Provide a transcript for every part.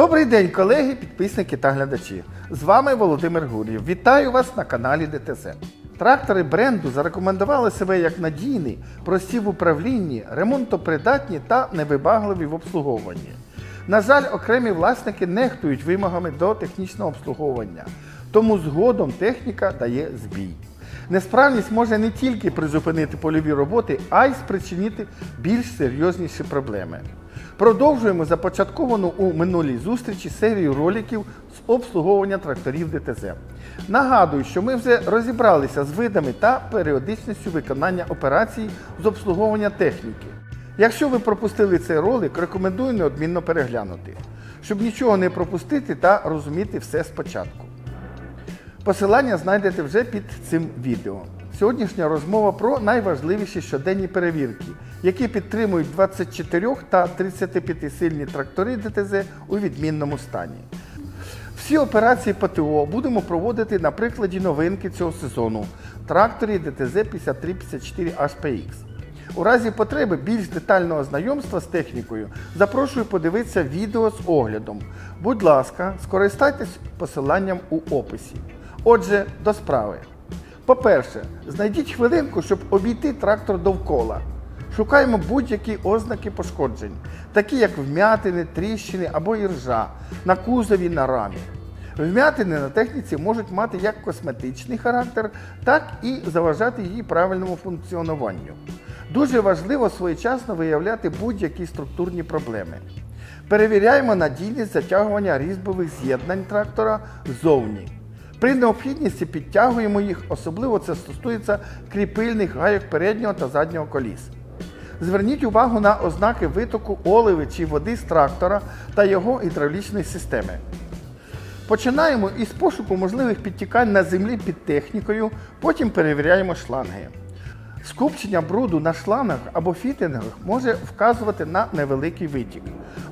Добрий день, колеги, підписники та глядачі. З вами Володимир Гур'єв. Вітаю вас на каналі ДТЗ. Трактори бренду зарекомендували себе як надійні, прості в управлінні, ремонтопридатні та невибагливі в обслуговуванні. На жаль, окремі власники нехтують вимогами до технічного обслуговування, тому згодом техніка дає збій. Несправність може не тільки призупинити польові роботи, а й спричинити більш серйозніші проблеми. Продовжуємо започатковану у минулій зустрічі серію роликів з обслуговування тракторів ДТЗ. Нагадую, що ми вже розібралися з видами та періодичністю виконання операцій з обслуговування техніки. Якщо ви пропустили цей ролик, рекомендую неодмінно переглянути, щоб нічого не пропустити та розуміти все спочатку. Посилання знайдете вже під цим відео. Сьогоднішня розмова про найважливіші щоденні перевірки, які підтримують 24 та 35 сильні трактори ДТЗ у відмінному стані. Всі операції ПТО будемо проводити на прикладі новинки цього сезону тракторі ДТЗ 5354 HPX. У разі потреби більш детального знайомства з технікою запрошую подивитися відео з оглядом. Будь ласка, скористайтесь посиланням у описі. Отже, до справи. По-перше, знайдіть хвилинку, щоб обійти трактор довкола. Шукаємо будь-які ознаки пошкоджень, такі як вмятини, тріщини або іржа на кузові на рамі. Вмятини на техніці можуть мати як косметичний характер, так і заважати її правильному функціонуванню. Дуже важливо своєчасно виявляти будь-які структурні проблеми. Перевіряємо надійність затягування різьбових з'єднань трактора ззовні. При необхідності підтягуємо їх, особливо це стосується кріпильних гайок переднього та заднього коліс. Зверніть увагу на ознаки витоку оливи чи води з трактора та його гідравлічної системи. Починаємо із пошуку можливих підтікань на землі під технікою, потім перевіряємо шланги. Скупчення бруду на шлангах або фітингах може вказувати на невеликий витік.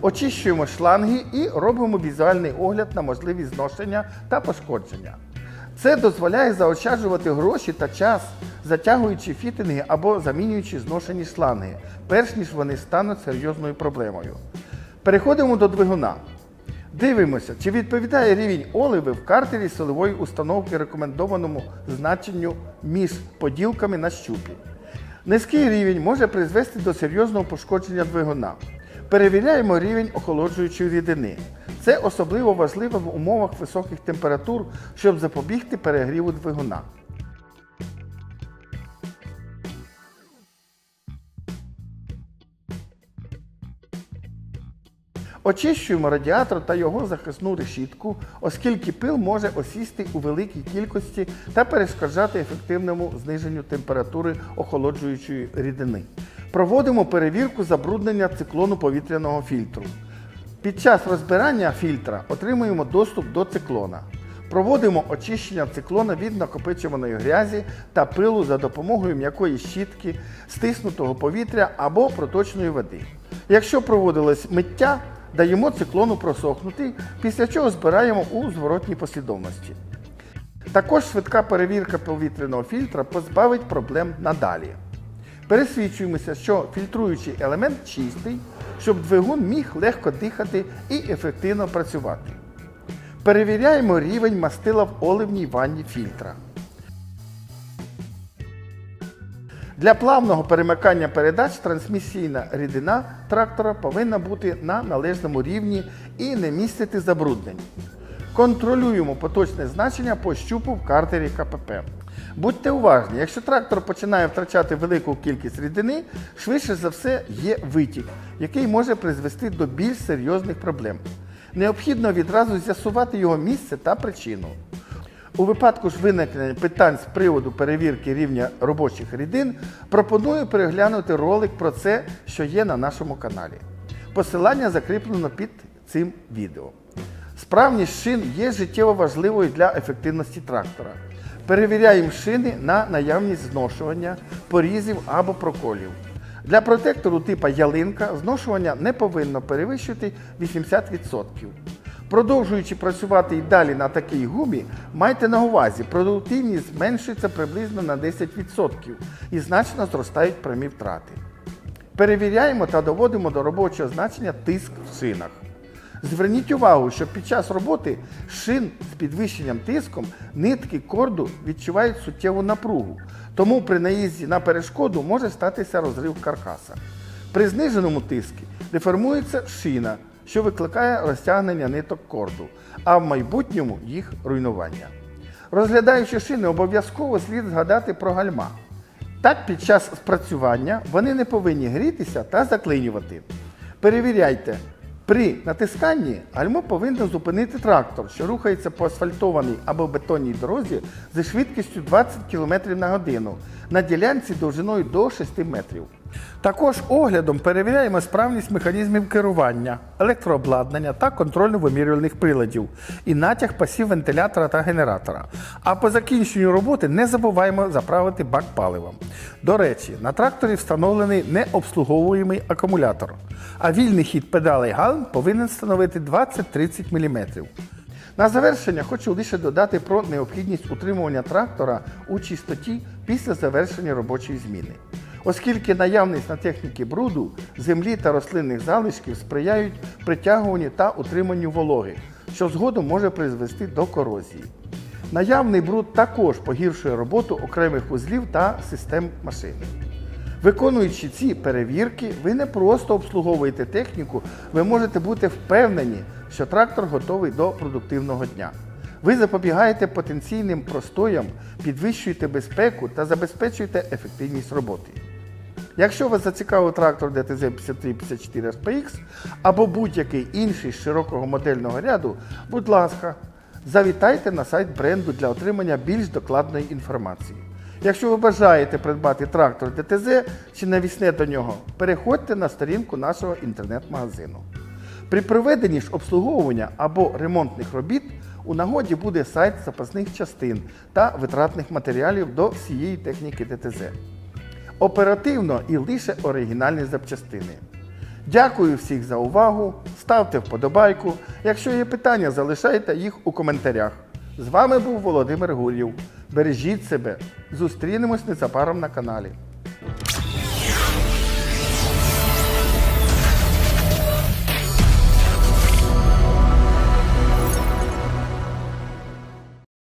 Очищуємо шланги і робимо візуальний огляд на можливі зношення та пошкодження. Це дозволяє заощаджувати гроші та час, затягуючи фітинги або замінюючи зношені шланги, перш ніж вони стануть серйозною проблемою. Переходимо до двигуна. Дивимося, чи відповідає рівень оливи в картері силової установки рекомендованому значенню між поділками на щупі. Низький рівень може призвести до серйозного пошкодження двигуна. Перевіряємо рівень охолоджуючої рідини. Це особливо важливо в умовах високих температур, щоб запобігти перегріву двигуна. Очищуємо радіатор та його захисну решітку, оскільки пил може осісти у великій кількості та перешкоджати ефективному зниженню температури охолоджуючої рідини. Проводимо перевірку забруднення циклону повітряного фільтру. Під час розбирання фільтра отримуємо доступ до циклона. Проводимо очищення циклона від накопичуваної грязі та пилу за допомогою м'якої щітки, стиснутого повітря або проточної води. Якщо проводилось миття, даємо циклону просохнути, після чого збираємо у зворотній послідовності. Також швидка перевірка повітряного фільтра позбавить проблем надалі. Пересвідчуємося, що фільтруючий елемент чистий, щоб двигун міг легко дихати і ефективно працювати. Перевіряємо рівень мастила в оливній ванні фільтра. Для плавного перемикання передач трансмісійна рідина трактора повинна бути на належному рівні і не містити забруднень. Контролюємо поточне значення по щупу в картері КПП. Будьте уважні, якщо трактор починає втрачати велику кількість рідини, швидше за все є витік, який може призвести до більш серйозних проблем. Необхідно відразу з'ясувати його місце та причину. У випадку ж виникнення питань з приводу перевірки рівня робочих рідин, пропоную переглянути ролик про це, що є на нашому каналі. Посилання закріплено під цим відео. Справність шин є життєво важливою для ефективності трактора. Перевіряємо шини на наявність зношування, порізів або проколів. Для протектору типа ялинка зношування не повинно перевищувати 80%. Продовжуючи працювати і далі на такій гумі, майте на увазі, продуктивність зменшується приблизно на 10% і значно зростають прямі втрати. Перевіряємо та доводимо до робочого значення тиск в шинах. Зверніть увагу, що під час роботи шин з підвищенням тиском нитки корду відчувають суттєву напругу, тому при наїзді на перешкоду може статися розрив каркаса. При зниженому тиску деформується шина, що викликає розтягнення ниток корду, а в майбутньому їх руйнування. Розглядаючи шини, обов'язково слід згадати про гальма. Так, під час спрацювання вони не повинні грітися та заклинювати. Перевіряйте, при натисканні гальмо повинно зупинити трактор, що рухається по асфальтованій або бетонній дорозі зі швидкістю 20 км на годину на ділянці довжиною до 6 метрів. Також оглядом перевіряємо справність механізмів керування, електрообладнання та контрольно-вимірювальних приладів і натяг пасів вентилятора та генератора. А по закінченню роботи не забуваємо заправити бак паливом. До речі, на тракторі встановлений необслуговуємий акумулятор, а вільний хід педалей галм повинен становити 20-30 мм. На завершення хочу лише додати про необхідність утримування трактора у чистоті після завершення робочої зміни. Оскільки наявність на техніці бруду, землі та рослинних залишків сприяють притягуванню та утриманню вологи, що згодом може призвести до корозії. Наявний бруд також погіршує роботу окремих вузлів та систем машини. Виконуючи ці перевірки, ви не просто обслуговуєте техніку, ви можете бути впевнені, що трактор готовий до продуктивного дня. Ви запобігаєте потенційним простоям, підвищуєте безпеку та забезпечуєте ефективність роботи. Якщо вас зацікавив трактор DTZ 5354 SPX або будь-який інший з широкого модельного ряду, будь ласка, завітайте на сайт бренду для отримання більш докладної інформації. Якщо ви бажаєте придбати трактор ДТЗ чи навісне до нього, переходьте на сторінку нашого інтернет-магазину. При проведенні ж обслуговування або ремонтних робіт у нагоді буде сайт запасних частин та витратних матеріалів до всієї техніки ДТЗ. Оперативно і лише оригінальні запчастини. Дякую всіх за увагу. Ставте вподобайку. Якщо є питання, залишайте їх у коментарях. З вами був Володимир Гур'єв. Бережіть себе. Зустрінемось незабаром на каналі.